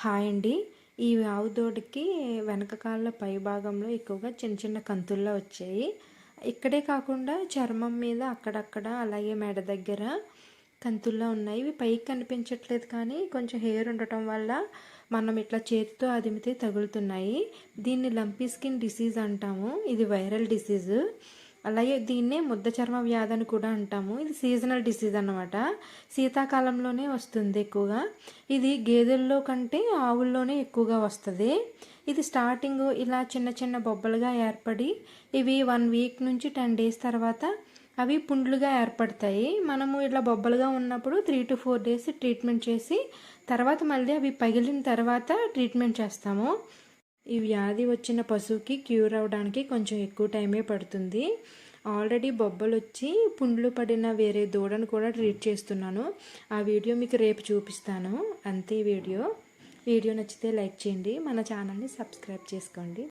Hi అండి. ఈ ఆవు దూడకి వెనక కాళ్ళ పై భాగంలో ఎక్కువగా చిన్న చిన్న కంతుల్లో వచ్చాయి. ఇక్కడే కాకుండా చర్మం మీద అక్కడక్కడ అలాగే మెడ దగ్గర కంతుల్లో ఉన్నాయి. ఇవి పైకి కనిపించట్లేదు కానీ కొంచెం హెయిర్ ఉండటం వల్ల మనం ఇట్లా చేతితో అదిమితే తగులుతున్నాయి. దీన్ని లంపీ స్కిన్ డిసీజ్ అంటాము. ఇది వైరల్ డిసీజు. అలాగే దీన్నే ముద్ద చర్మ వ్యాధి అని కూడా అంటాము. ఇది సీజనల్ డిసీజ్ అనమాట శీతాకాలంలోనే వస్తుంది ఎక్కువగా. ఇది గేదెల్లో కంటే ఆవుల్లోనే ఎక్కువగా వస్తుంది. ఇది స్టార్టింగ్ ఇలా చిన్న చిన్న బొబ్బలుగా ఏర్పడి ఇవి వన్ వీక్ నుంచి టెన్ డేస్ తర్వాత అవి పుండ్లుగా ఏర్పడతాయి. మనము ఇట్లా బొబ్బలుగా ఉన్నప్పుడు three to four days treatment చేసి తర్వాత మళ్ళీ అవి పగిలిన తర్వాత ట్రీట్మెంట్ చేస్తాము. ఈ వ్యాధి వచ్చిన పశువుకి క్యూర్ అవ్వడానికి కొంచెం ఎక్కువ టైమే పడుతుంది. ఆల్రెడీ బొబ్బలు వచ్చి పుండ్లు పడిన వేరే దూడను కూడా ట్రీట్ చేస్తున్నాను. ఆ వీడియో మీకు రేపు చూపిస్తాను. అంతే వీడియో. వీడియో నచ్చితే లైక్ చేయండి. మన ఛానల్ని సబ్స్క్రైబ్ చేసుకోండి.